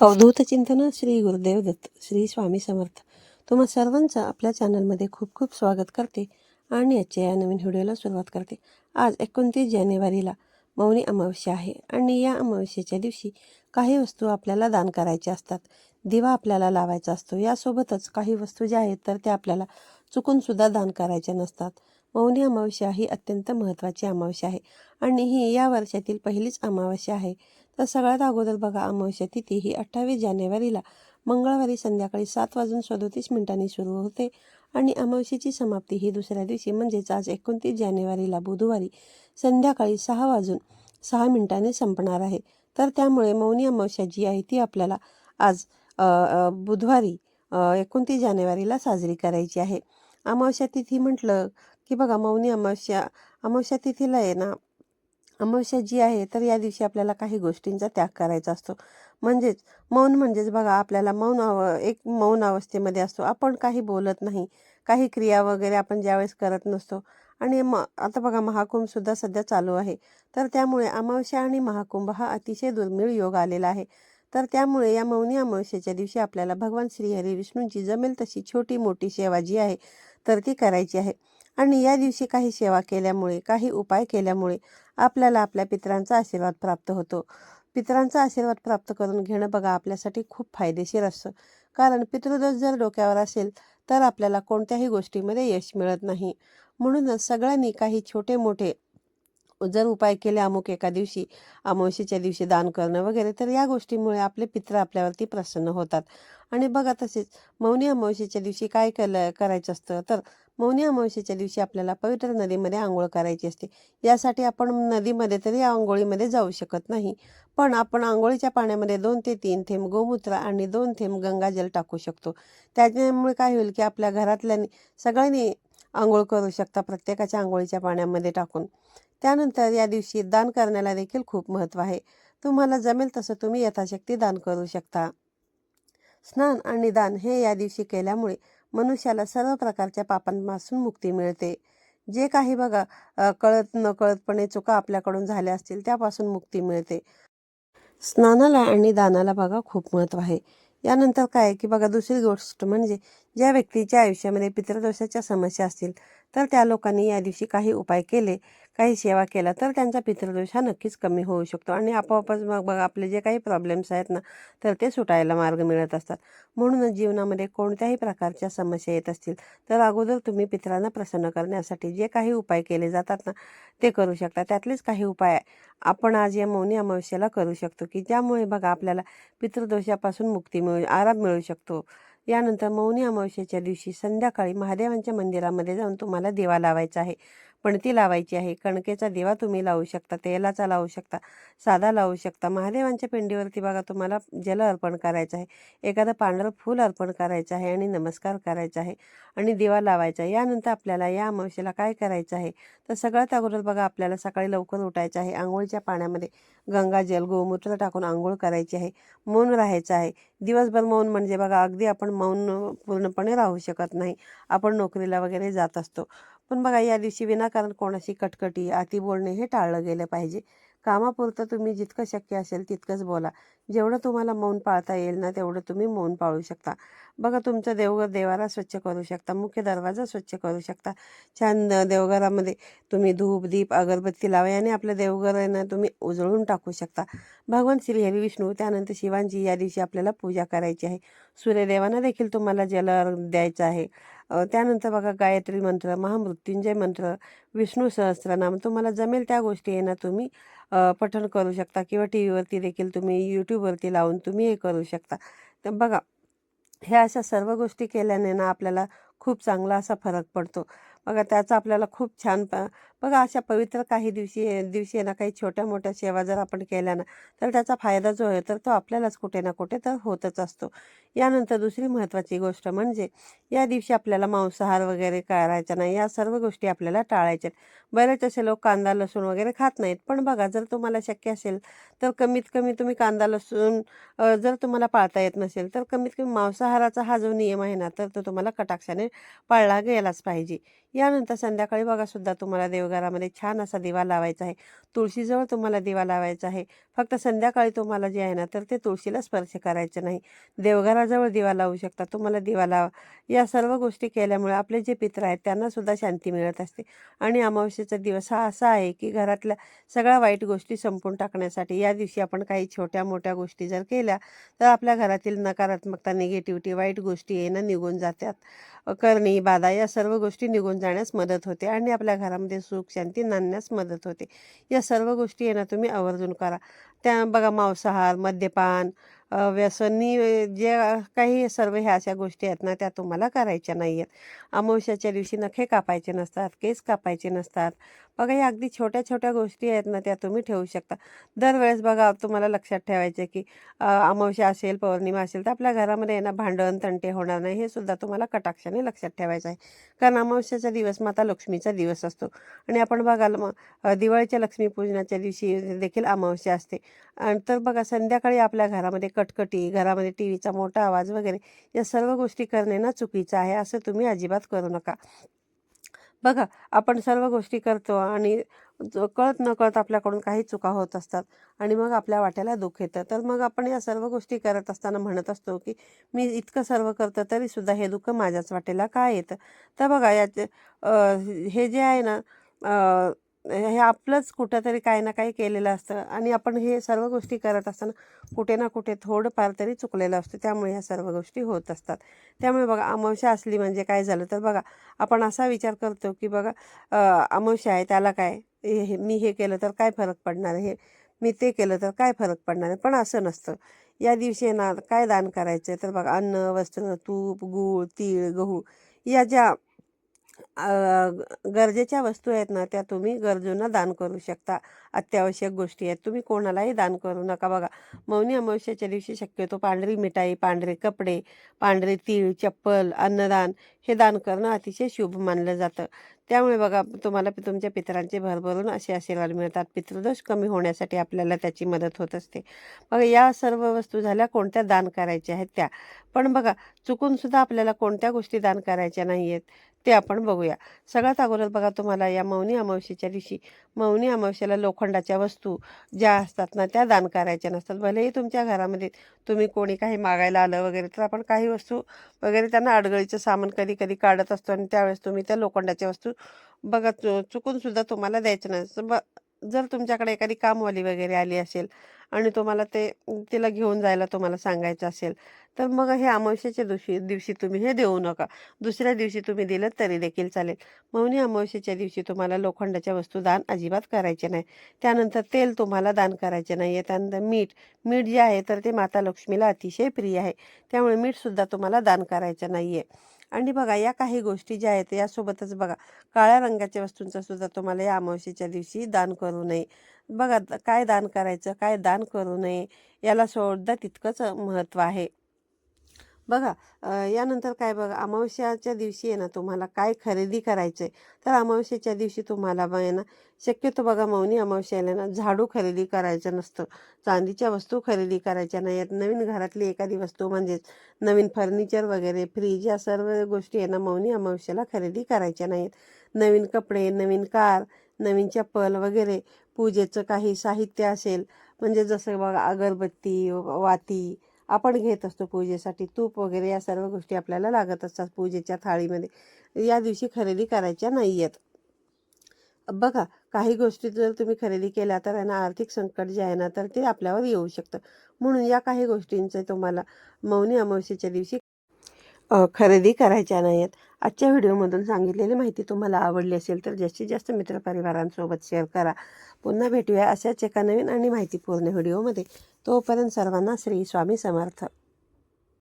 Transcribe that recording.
अवधूत चिंतन श्री गुरुदेव दत्त श्री स्वामी समर्थ. तुम्हा सर्वांचं आपल्या चॅनलमध्ये खूप खूप स्वागत करते आणि आजच्या या नवीन व्हिडिओला सुरुवात करते. आज एकोणतीस जानेवारीला मौनी अमावस्या आहे आणि या अमावस्येच्या दिवशी काही वस्तू आपल्याला दान करायच्या असतात. दिवा आपल्याला लावायचा असतो. यासोबतच काही वस्तू ज्या आहेत तर त्या आपल्याला चुकूनसुद्धा दान करायच्या नसतात. मौनी अमावस्या ही अत्यंत महत्त्वाची अमावस्या आहे आणि ही या वर्षातील पहिलीच अमावस्या आहे. तर सगळ्यात अगोदर बघा अमावस्या तिथी ही अठ्ठावीस जानेवारीला मंगळवारी संध्याकाळी सात वाजून सदोतीस मिनिटांनी सुरू होते आणि अमावस्येची समाप्ती ही दुसऱ्या दिवशी म्हणजेच आज एकोणतीस जानेवारीला बुधवारी संध्याकाळी सहा वाजून सहा मिनिटांनी संपणार आहे. तर त्यामुळे मौनी अमावस्या जी आहे ती आपल्याला आज बुधवारी एकोणतीस जानेवारीला साजरी करायची आहे. अमावस्या तिथी म्हटलं की बघा मौनी अमावस्या अमावस्या तिथीला आहे ना अमावस्या जी आहे तर या दिवशी आपल्याला काही गोष्टींचा त्याग करायचा असतो. म्हणजेच मौन म्हणजेच बघा आपल्याला मौन अव एक मौन अवस्थेमध्ये असतो. आपण काही बोलत नाही. काही क्रिया वगैरे आपण ज्यावेळेस करत नसतो. आणि म आता बघा महाकुंभसुद्धा सध्या चालू आहे. तर त्यामुळे अमावस्या आणि महाकुंभ हा अतिशय दुर्मिळ योग आलेला आहे. तर त्यामुळे या मौनी अमावस्येच्या दिवशी आपल्याला भगवान श्रीहरी विष्णूंची जमेल तशी छोटी मोठी सेवा जी आहे तर ती करायची आहे. आणि या दिवशी काही सेवा केल्यामुळे काही उपाय केल्यामुळे आपल्याला आपल्या पितरांचा आशीर्वाद प्राप्त होतो. पितरांचा आशीर्वाद प्राप्त करून घेणं बघा आपल्यासाठी खूप फायदेशीर असतं. कारण पितृदोष जर डोक्यावर असेल तर आपल्याला कोणत्याही गोष्टीमध्ये यश मिळत नाही. म्हणूनच सगळ्यांनी काही छोटे मोठे जर उपाय केले अमुक एका दिवशी अमावशीच्या दिवशी दान करणं वगैरे तर या गोष्टीमुळे आपले पित्र आपल्यावरती प्रसन्न होतात. आणि बघा तसेच मौनी अमावशीच्या दिवशी काय केलं करायचं असतं तर मौनी अमावस्येच्या दिवशी आपल्याला पवित्र नदीमध्ये आंघोळ करायची असते. यासाठी आपण नदीमध्ये तरी आंघोळीमध्ये जाऊ शकत नाही. पण आपण आंघोळीच्या पाण्यामध्ये दोन ते तीन थेंब गोमूत्र आणि दोन थेंब गंगाजल टाकू शकतो. त्याच्यामुळे काय होईल की आपल्या घरातल्या सगळ्यांनी आंघोळ करू शकता प्रत्येकाच्या आंघोळीच्या पाण्यामध्ये टाकून. त्यानंतर या दिवशी दान करण्याला देखील खूप महत्त्व आहे. तुम्हाला जमेल तसं तुम्ही यथाशक्ती दान करू शकता. स्नान आणि दान हे या दिवशी केल्यामुळे मनुष्याला सर्व प्रकारच्या पापांपासून मुक्ती मिळते. जे काही बघा कळत नकळतपणे चुका आपल्याकडून झाल्या असतील त्यापासून मुक्ती मिळते. स्नानाला आणि दानाला बघा खूप महत्त्व आहे. यानंतर काय की बघा दुसरी गोष्ट म्हणजे ज्या व्यक्तीच्या आयुष्यामध्ये पितृदोषाच्या समस्या असतील तर त्या लोकांनी या दिवशी काही उपाय केले काही सेवा केला तर त्यांचा पितृदोष हा नक्कीच कमी होऊ शकतो. आणि आपोआपच मग बघा आपले जे काही प्रॉब्लेम्स आहेत ना तर ते सुटायला मार्ग मिळत असतात. म्हणूनच जीवनामध्ये कोणत्याही प्रकारच्या समस्या येत असतील तर अगोदर तुम्ही पितरांना प्रसन्न करण्यासाठी जे काही उपाय केले जातात ना ते करू शकता. त्यातलेच काही उपाय आपण आज या मौनी अमावस्येला करू शकतो की ज्यामुळे बघा आपल्याला पितृदोषापासून मुक्ती मिळू आराम मिळू शकतो. यानंतर मौनी अमावस्येच्या दिवशी संध्याकाळी महादेवांच्या मंदिरामध्ये जाऊन तुम्हाला दिवा लावायचा आहे. पणती लावायची आहे. कणकेचा दिवा तुम्ही लावू शकता तेलाचा लावू शकता साधा लावू शकता. महादेवांच्या पिंडीवरती बघा तुम्हाला जल अर्पण करायचं आहे. एखादं पांढरं फूल अर्पण करायचं आहे आणि नमस्कार करायचा आहे आणि दिवा लावायचा आहे. यानंतर आपल्याला या अमावशेला काय करायचं आहे? तर सगळ्यात अगोदर बघा आपल्याला सकाळी लवकर उठायचं आहे. आंघोळीच्या पाण्यामध्ये गंगाजल गोमूत्र टाकून आंघोळ करायची आहे. मौन राहायचं आहे. दिवसभर मौन म्हणजे बघा अगदी आपण मौन पूर्णपणे राहू शकत नाही. आपण नोकरीला वगैरे जात असतो. पण बघा या दिवशी विनाकारण कोणाशी कटकटी अति बोलणे हे टाळलं गेलं पाहिजे. कामापुरतं तुम्ही जितकं शक्य असेल तितकंच बोला. जेवढं तुम्हाला मौन पाळता येईल ना तेवढं तुम्ही मौन पाळू शकता. बघा तुमचं देवघर देवाला स्वच्छ करू शकता मुख्य दरवाजा स्वच्छ करू शकता. छान देवघरामध्ये तुम्ही धूप दीप अगरबत्ती लावा याने आपलं देवघर आहे ना तुम्ही उजळून टाकू शकता. भगवान श्री हरी विष्णू त्यानंतर शिवांची या दिवशी आपल्याला पूजा करायची आहे. सूर्यदेवांना देखील तुम्हाला जल द्यायचं आहे. त्यानंतर बघा गायत्री मंत्र महामृत्युंजय मंत्र विष्णू सहस्रनाम. तुम्हाला जमेल त्या गोष्टी आहे ना तुम्ही पठण करू शकता किंवा टी व्हीवरती देखील तुम्ही यूट्यूबवरती लावून तुम्ही हे करू शकता. तर बघा ह्या अशा सर्व गोष्टी केल्याने ना आपल्याला खूप चांगला असा फरक पडतो. बघा त्याचा आपल्याला खूप छान प बघा अशा पवित्र काही दिवशी दिवशी आहे ना काही छोट्या मोठ्या सेवा जर आपण केल्या ना तर त्याचा फायदा जो आहे तर तो आपल्यालाच कुठे ना कुठे तर होतच असतो. यानंतर दुसरी महत्त्वाची गोष्ट म्हणजे या दिवशी आपल्याला मांसाहार वगैरे करायचा नाही या सर्व गोष्टी आपल्याला टाळायच्या बरेच असे लोक कांदा लसूण वगैरे खात नाहीत पण बघा जर तुम्हाला शक्य असेल तर कमीत कमी तुम्ही कांदा लसूण जर तुम्हाला पाळता येत नसेल तर कमीत कमी मांसाहाराचा हा जो नियम आहे ना तर तो तुम्हाला कटाक्षाने पाळला गेलाच पाहिजे. यानंतर संध्याकाळी बघासुद्धा तुम्हाला देवघरामध्ये छान असा दिवा लावायचा आहे. तुळशीजवळ तुम्हाला दिवा लावायचा आहे. फक्त संध्याकाळी तुम्हाला जे आहे ना तर ते तुळशीला स्पर्श करायचं नाही. देवघराजवळ दिवा लावू शकता तुम्हाला दिवा लावा. या सर्व गोष्टी केल्यामुळे आपले जे पित्र आहेत त्यांनासुद्धा शांती मिळत असते. आणि अमावस्येचा दिवस हा असा आहे की घरातल्या सगळ्या वाईट गोष्टी संपून टाकण्यासाठी या दिवशी आपण काही छोट्या मोठ्या गोष्टी जर केल्या तर आपल्या घरातील नकारात्मकता निगेटिव्हिटी वाईट गोष्टी येणं निघून जातात. करणी बाधा या सर्व गोष्टी निघून जाण्यास मदत होते आणि आपल्या घरामध्ये सुख शांती नांदण्यास मदत होते. या सर्व गोष्टी येणं तुम्ही आवर्जून करा. त्या बघा मांसाहार मद्यपान व्यसनी जे काही सर्व ह्या अशा गोष्टी आहेत ना त्या तुम्हाला करायच्या नाही आहेत अमावस्याच्या दिवशी नखे कापायचे नसतात केस कापायचे नसतात. बघा या अगदी छोट्या छोट्या गोष्टी आहेत ना त्या तुम्ही ठेवू शकता. दरवेळेस बघा तुम्हाला लक्षात ठेवायचं की अमावस्या असेल पौर्णिमा असेल तर आपल्या घरामध्ये आहे भांडण तंटे होणार नाही हे सुद्धा तुम्हाला कटाक्षाने लक्षात ठेवायचं आहे. कारण अमावस्याचा दिवस माता लक्ष्मीचा दिवस असतो. आणि आपण बघाल मग दिवाळीच्या लक्ष्मीपूजनाच्या दिवशी देखील अमावस्या असते. आणि तर बघा संध्याकाळी आपल्या घरामध्ये कटकटी घरामध्ये टी व्हीचा मोठा आवाज वगैरे या सर्व गोष्टी करणे ना चुकीचं आहे असं तुम्ही अजिबात करू नका. बघा आपण सर्व गोष्टी करतो आणि ज- कळत नकळत आपल्याकडून काही चुका होत असतात आणि मग आपल्या वाट्याला दुःख येतं. तर मग आपण या सर्व गोष्टी करत असताना म्हणत असतो की मी इतकं सर्व करतो तरी सुद्धा हे दुःख माझ्याच वाटेला काय येतं? तर बघा याचे हे जे आहे ना हे आपलंच कुठंतरी काही ना काही केलेलं असतं. आणि आपण हे सर्व गोष्टी करत असताना कुठे ना कुठे थोडंफार तरी चुकलेलं असतं. त्यामुळे ह्या सर्व गोष्टी होत असतात. त्यामुळे बघा अमावस्या असली म्हणजे काय झालं तर बघा आपण असा विचार करतो की बघा अमावस्या आहे त्याला काय हे हे- मी हे केलं तर काय फरक पडणार हे मी ते केलं तर काय फरक पडणार आहे? पण असं नसतं. या दिवशी ना काय दान करायचं तर बघा अन्न वस्त्र तूप गूळ तीळ गहू या ज्या गरजेच्या वस्तू आहेत ना त्या तुम्ही गरजूंना दान करू शकता. अत्यावश्यक गोष्टी आहेत. तुम्ही कोणालाही दान करू नका बघा. मौनी अमावस्याच्या दिवशी शक्यतो पांढरी मिठाई पांढरे कपडे पांढरे तीळ चप्पल अन्नदान हे दान करणं अतिशय शुभ मानलं जातं. त्यामुळे बघा तुम्हाला तुमच्या पितरांचे भरभरून असे आशीर्वाद मिळतात. पितृदोष कमी होण्यासाठी आपल्याला त्याची मदत होत असते. बघा या सर्व वस्तू झाल्या कोणत्या दान करायच्या आहेत त्या? पण बघा चुकूनसुद्धा आपल्याला कोणत्या गोष्टी दान करायच्या नाही आहेत ते आपण बघूया. सगळ्यात अगोदर बघा तुम्हाला या मौनी अमावस्येच्या दिवशी मौनी अमावस्येला लोखंडाच्या वस्तू ज्या असतात ना त्या दान करायच्या नसतात. भलेही तुमच्या घरामध्ये तुम्ही कोणी काही मागायला आलं वगैरे तर आपण काही वस्तू वगैरे त्यांना अडगळीचं सामान कधी कधी काढत असतो आणि त्यावेळेस तुम्ही त्या लोखंडाच्या वस्तू बघा चु चुकून सुद्धा तुम्हाला द्यायचं नसतं ब जर तुमच्याकडे एखादी कामवाली वगैरे आली असेल आणि तुम्हाला ते तिला घेऊन जायला तुम्हाला सांगायचं असेल तर मग हे अमावस्येच्या दिवशी दिवशी तुम्ही हे देऊ नका. दुसऱ्या दिवशी तुम्ही दिलं तरी देखील चालेल. मौनी अमावस्येच्या दिवशी तुम्हाला लोखंडाच्या वस्तू दान अजिबात करायचे नाही. त्यानंतर तेल तुम्हाला दान करायचे नाही. आहे त्यानंतर मीठ मीठ जे आहे तर ते माता लक्ष्मीला अतिशय प्रिय आहे. त्यामुळे मीठसुद्धा तुम्हाला दान करायचं नाही आहे आणि बघा या काही गोष्टी ज्या आहेत यासोबतच बघा काळ्या रंगाच्या वस्तूंचा सुद्धा तुम्हाला या अमावस्येच्या दिवशी दान करू नये. बघा काय दान करायचं काय दान करू नये याला सुद्धा तितकंच महत्त्व आहे. बघा यानंतर काय बघा अमावस्याच्या दिवशी आहे ना तुम्हाला काय खरेदी करायचं आहे तर अमावस्याच्या दिवशी तुम्हाला बघा आहे ना शक्यतो बघा मौनी अमावस्याला ना झाडू खरेदी करायचं नसतं चांदीच्या वस्तू खरेदी करायच्या नाही आहेत नवीन घरातली एखादी वस्तू म्हणजेच नवीन फर्निचर वगैरे फ्रीज या सर्व गोष्टी आहे ना मौनी अमावस्याला खरेदी करायच्या नाहीत. नवीन कपडे नवीन कार नवीन चप्पल वगैरे पूजेचं काही साहित्य असेल म्हणजे जसं बघा अगरबत्ती वाती आपण घेत असतो पूजेसाठी तूप वगैरे या सर्व गोष्टी आपल्याला लागत असतात पूजेच्या थाळीमध्ये. या दिवशी खरेदी करायच्या नाही आहेत बघा काही गोष्टी जर तुम्ही खरेदी केल्या तर यांना आर्थिक संकट जे आहे ना तर ते आपल्यावर येऊ शकतं. म्हणून या काही गोष्टींचे तुम्हाला मौनी अमावस्येच्या दिवशी खरेदी करायच्या नाही आहेत आजच्या व्हिडिओमधून सांगितलेली माहिती तुम्हाला आवडली असेल तर जास्तीत जास्त मित्रपरिवारांसोबत शेअर करा. पुन्हा भेटूया अशाच एका नवीन आणि माहितीपूर्ण व्हिडिओमध्ये. तोपर्यंत सर्वांना श्री स्वामी समर्थ.